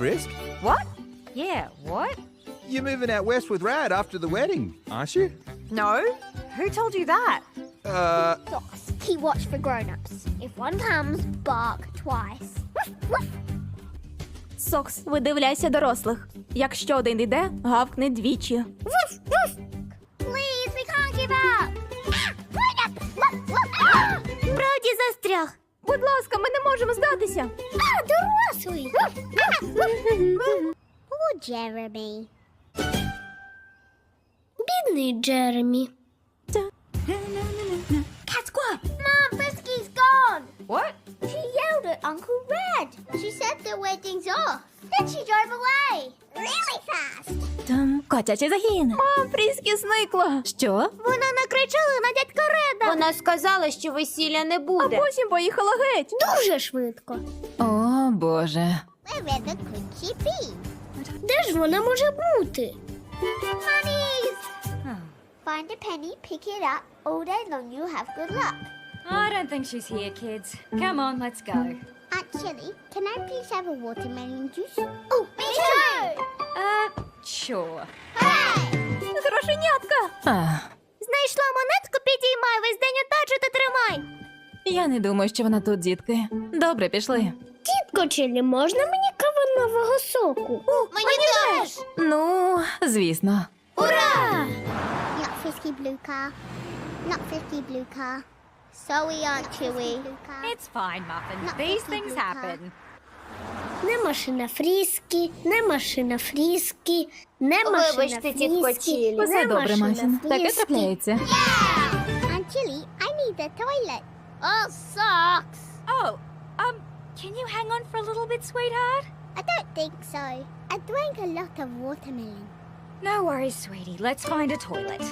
Frisk? What? Yeah, what? You're moving out west with Rad after the wedding, aren't you? No? Who told you that? Uh, Fox, keep watch for grown-ups. If one comes, bark twice. Сокс, видивляйся дорослих. Якщо один йде, гавкне двічі. Woof, woof. Please, we can't give up. Будь ласка, ми не можемо здатися. Ah, дорослий. Poor Jeremy. Бідний Джеремі. Кацько! Mom, Frisky's gone. What? She yelled at Uncle. She said the wedding's off. Then she drove away. Really fast. Там котячий загін. Мам, Фріскі зникла. Що? Вона накричала на дядька Реда. Вона сказала, що весілля не А буде. потім поїхала геть. Дуже швидко. О, Боже. Wherever could she be? Де ж вона може бути? Money's! Find a penny, pick it up. All day long you'll have good luck. I don't think she's here, kids. Come on, let's go. Aunt Chili, can I please have a watermelon juice? Oh, me too! Uh, sure. Hooray! Грошенятка. А, Знайшла монетку, підіймай, весь день отачу та тримай. я не думаю, що вона тут, дітки. Добре, пішли. Тітко Чилі, можна мені кавунового соку? мені теж! Ну, звісно. Ура! Not frisky blue car. Not frisky blue car. Sorry, Aunt Chewy. It's fine, Muffin. Not These fifty things blue car. happen. Не машина Фріскі, не машина Фріскі, не машина Вибачте, тітко Фріскі, Чілі. Все не добре, машина Масін. Таке Фріскі. трапляється. Aunt Chili, I need the toilet. Oh, socks. Oh, um, can you hang on for a little bit, sweetheart? I don't think so. I drank a lot of watermelon. No worries, sweetie. Let's find a toilet.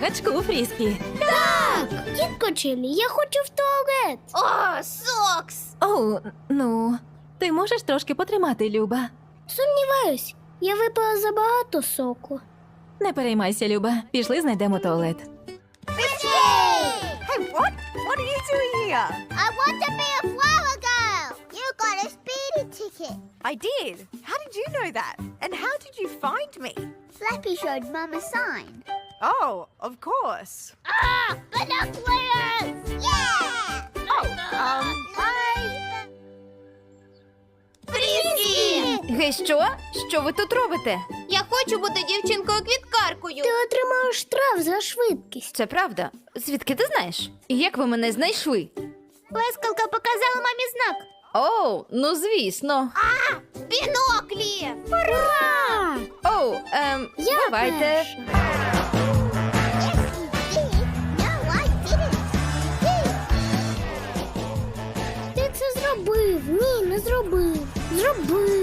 Гачку, Фріскі. Так, тітко Чилі, я хочу в туалет. О, сокс! Оу, ну, ти можеш трошки потримати, Люба. Сумніваюсь, я випила забагато соку. Не переймайся, Люба. Пішли, знайдемо туалет. Hey, what? What are you doing here? I want to be a flower girl. You got a speeding ticket. I did. How did you know that? And how did you find me? Flappy showed Mum a sign. Oh, of course. Ah, binoculars! Yeah! Oh, um, Фріскі! Гей, що? Що ви тут робите? Я хочу бути дівчинкою-квіткаркою. Ти отримав штраф за швидкість. Це правда. Звідки ти знаєш? І як ви мене знайшли? Блискалка показала мамі знак. Оу, ну звісно. Біноклі! Ура! Оу, ем, Я давайте. перша. Ти це зробив. Ні, не зробив. Зробив.